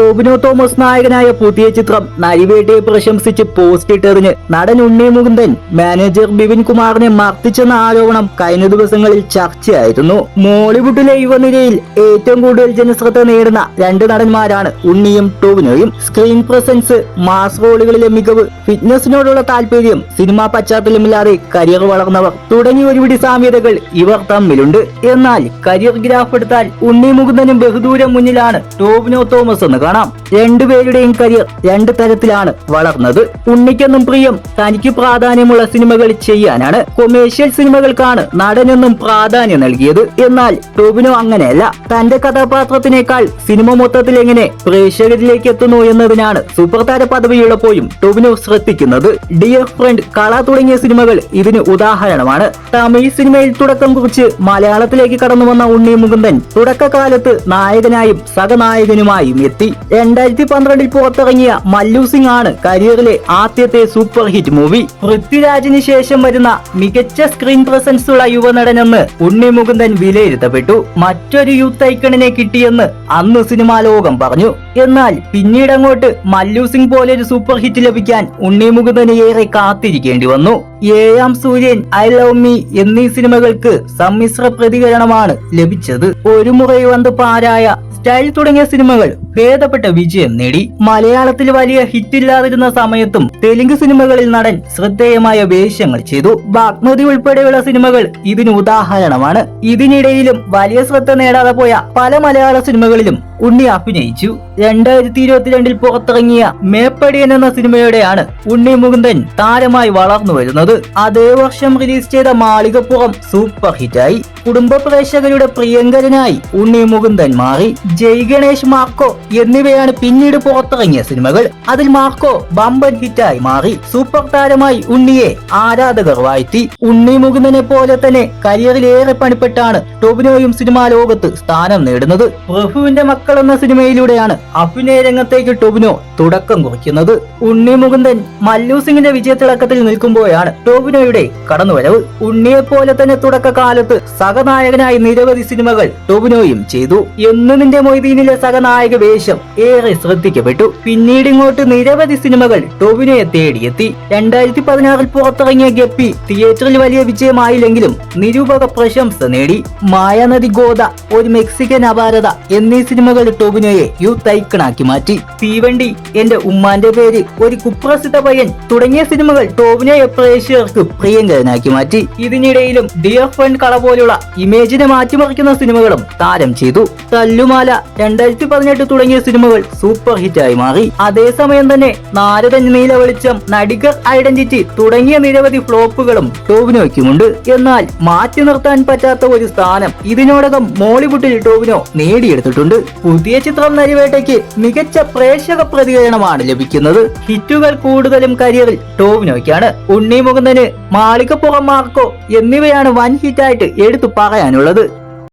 Tovino Thomas നായകനായ പുതിയ ചിത്രം നരിവേട്ടയെ പ്രശംസിച്ച് പോസ്റ്റ് ഇട്ടെറിഞ്ഞ് നടൻ ഉണ്ണി മുകുന്ദൻ മാനേജർ ബിപിൻ കുമാറിനെ മർദ്ദിച്ചെന്ന ആരോപണം കഴിഞ്ഞ ദിവസങ്ങളിൽ ചർച്ചയായിരുന്നു. മോളിവുഡിലെ യുവനിരയിൽ ഏറ്റവും കൂടുതൽ ജനശ്രദ്ധ നേടുന്ന രണ്ട് നടന്മാരാണ് ഉണ്ണിയും ടോബിനോയും സ്ക്രീൻ പ്രസൻസ് മാസ് റോളുകളിലെ മികവ് ഫിറ്റ്നസിനോടുള്ള താല്പര്യം സിനിമാ പശ്ചാത്തലമില്ലാതെ കരിയർ വളർന്നവർ തുടങ്ങിയ ഒരുപിടി സാമ്യതകൾ ഇവർ തമ്മിലുണ്ട്. എന്നാൽ കരിയർ ഗ്രാഫ് എടുത്താൽ ഉണ്ണി മുകുന്ദനും ബഹുദൂരം മുന്നിലാണ് ടോബിനോ തോമസ് എന്ന് കാണാം. രണ്ടുപേരുടെയും കരിയർ രണ്ട് തരത്തിലാണ് വളർന്നത്. ഉണ്ണിക്കെന്നും പ്രിയം തനിക്ക് പ്രാധാന്യമുള്ള സിനിമകൾ ചെയ്യാനാണ് കൊമേഴ്ഷ്യൽ സിനിമകൾക്കാണ് നടനെന്നും പ്രാധാന്യം നൽകിയത്. എന്നാൽ ടോബിനോ അങ്ങനെയല്ല. തന്റെ കഥാപാത്രത്തിനേക്കാൾ സിനിമ മൊത്തത്തിൽ എങ്ങനെ പ്രേക്ഷകരിലേക്ക് എത്തുന്നു എന്നതിനാണ് സൂപ്പർ താര പദവിയുള്ളപ്പോഴും ടോബിനോ ശ്രദ്ധിക്കുന്നത്. ഡിയർ ഫ്രണ്ട് കള തുടങ്ങിയ സിനിമകൾ ഇതിന് ഉദാഹരണമാണ്. തമിഴ് സിനിമയിൽ തുടക്കം കുറിച്ച് മലയാളത്തിലേക്ക് കടന്നു വന്ന ഉണ്ണി മുകുന്ദൻ തുടക്കകാലത്ത് നായകനായും സഹനായകനുമായും എത്തി. രണ്ടായിരത്തി പന്ത്രണ്ടിൽ പുറത്തിറങ്ങിയ മല്ലു സിംഗ് ആണ് കരിയറിലെ ആദ്യത്തെ സൂപ്പർ ഹിറ്റ് മൂവി. പൃഥ്വിരാജിന് ശേഷം വരുന്ന മികച്ച സ്ക്രീൻ പ്രസൻസ് ഉള്ള യുവനടനെന്ന് ഉണ്ണി മുകുന്ദൻ വിലയിരുത്തപ്പെട്ടു. മറ്റൊരു യൂത്ത് ഐക്കണിനെ കിട്ടിയെന്ന് അന്ന് സിനിമാ ലോകം പറഞ്ഞു. എന്നാൽ പിന്നീട് അങ്ങോട്ട് മല്ലു സിംഗ് പോലെ ഒരു സൂപ്പർ ഹിറ്റ് ലഭിക്കാൻ ഉണ്ണി മുകുന്ദന് ഏറെ കാത്തിരിക്കേണ്ടി വന്നു. ഏഴാം സൂര്യൻ ഐ ലവ് മീ എന്നീ സിനിമകൾക്ക് സമ്മിശ്ര പ്രതികരണമാണ് ലഭിച്ചത്. ഒരു മുറയുവന്ത് പാരായ സ്റ്റൈൽ തുടങ്ങിയ സിനിമകൾ ഭേദപ്പെട്ട വിജയം നേടി. മലയാളത്തിൽ വലിയ ഹിറ്റില്ലാതിരുന്ന സമയത്തും തെലുങ്ക് സിനിമകളിൽ നടൻ ശ്രദ്ധേയമായ വേഷങ്ങൾ ചെയ്തു. ബാഗ്മതി ഉൾപ്പെടെയുള്ള സിനിമകൾ ഇതിന് ഉദാഹരണമാണ്. ഇതിനിടയിലും വലിയ ശ്രദ്ധ നേടാതെ പോയ പല മലയാള സിനിമകളിലും ഉണ്ണി അഭിനയിച്ചു. രണ്ടായിരത്തി ഇരുപത്തിരണ്ടിൽ പുറത്തിറങ്ങിയ മേപ്പടിയൻ എന്ന സിനിമയോടെയാണ് ഉണ്ണി മുകുന്ദൻ താരമായി വളർന്നു വരുന്നത്. അതേ വർഷം റിലീസ് ചെയ്ത മാളികപ്പുറം സൂപ്പർ ഹിറ്റായി. കുടുംബ പ്രേക്ഷകരുടെ പ്രിയങ്കരനായി ഉണ്ണി മുകുന്ദൻ മാറി. ജയ് ഗണേഷ് മാർക്കോ എന്നിവയാണ് പിന്നീട് പുറത്തിറങ്ങിയ സിനിമകൾ. അതിൽ മാർക്കോ ബമ്പൻ ഹിറ്റായി മാറി. സൂപ്പർ താരമായി ഉണ്ണിയെ ആരാധകർ വാഴ്ത്തി. ഉണ്ണി മുകുന്ദനെ പോലെ തന്നെ കരിയറിലേറെ പണിപ്പെട്ടാണ് ടൊബിനോയും സിനിമാ ലോകത്ത് സ്ഥാനം നേടുന്നത്. പ്രഭുവിന്റെ മക്കൾ എന്ന സിനിമയിലൂടെയാണ് അഭിനയ രംഗത്തേക്ക് ടോബിനോ തുടക്കം കുറിക്കുന്നത്. ഉണ്ണി മുകുന്ദൻ മല്ലു സിംഗിന്റെ വിജയത്തിളക്കത്തിൽ നിൽക്കുമ്പോഴാണ് ടോബിനോയുടെ കടന്നുവരവ്. ഉണ്ണിയെ പോലെ തന്നെ തുടക്കകാലത്ത് സഹനായകനായി നിരവധി സിനിമകൾ ടോബിനോയും ചെയ്തു. എന്ന് നിന്റെ മൊയ്തീനിലെ സഹനായക വേഷം ഏറെ ശ്രദ്ധിക്കപ്പെട്ടു. പിന്നീട് ഇങ്ങോട്ട് നിരവധി സിനിമകൾ ടോബിനോയെ തേടിയെത്തി. രണ്ടായിരത്തി പതിനാറിൽ പുറത്തിറങ്ങിയ ഗപ്പി തിയേറ്ററിൽ വലിയ വിജയമായില്ലെങ്കിലും നിരൂപക പ്രശംസ നേടി. മായാനദി ഗോദ ഒരു മെക്സിക്കൻ അപാരത എന്നീ സിനിമകൾ ടോബിനോയെ യൂത്ത് ഐക്കണാക്കി മാറ്റി. തീവണ്ടി എന്റെ ഉമ്മാന്റെ പേര് ഒരു കുപ്രസിദ്ധ പയ്യൻ തുടങ്ങിയ സിനിമകൾ ടോബിനോയെ പ്രേക്ഷകർക്ക് പ്രിയങ്കരനാക്കി മാറ്റി. ഇതിനിടയിലും ഡിയർ ഫ്രണ്ട് കള പോലുള്ള ഇമേജിനെ മാറ്റിമറിക്കുന്ന സിനിമകളും താരം ചെയ്തു. തല്ലുമാല രണ്ടായിരത്തി പതിനെട്ട് തുടങ്ങിയ സിനിമകൾ സൂപ്പർ ഹിറ്റായി മാറി. അതേസമയം തന്നെ നാരദൻ നീല വെളിച്ചം നടികർ ഐഡന്റിറ്റി തുടങ്ങിയ നിരവധി ഫ്ലോപ്പുകളും ടോബിനോയ്ക്കുമുണ്ട് എന്നാൽ മാറ്റി നിർത്താൻ പറ്റാത്ത ഒരു സ്ഥാനം ഇതിനോടകം മോളിവുഡിൽ ടോവിനോ നേടിയെടുത്തിട്ടുണ്ട്. പുതിയ ചിത്രം നരിവേട്ടയ്ക്ക് മികച്ച പ്രേക്ഷക പ്രതികരണമാണ് ലഭിക്കുന്നത്. ഹിറ്റുകൾ കൂടുതലും കരിയറിൽ ടോവിനോയ്ക്കാണ് ഉണ്ണി മുകുന്ദന് മാളികപ്പുറം മാർക്കോ എന്നിവയാണ് വൻ ഹിറ്റായിട്ട് എടുത്തു പറയാനുള്ളത്.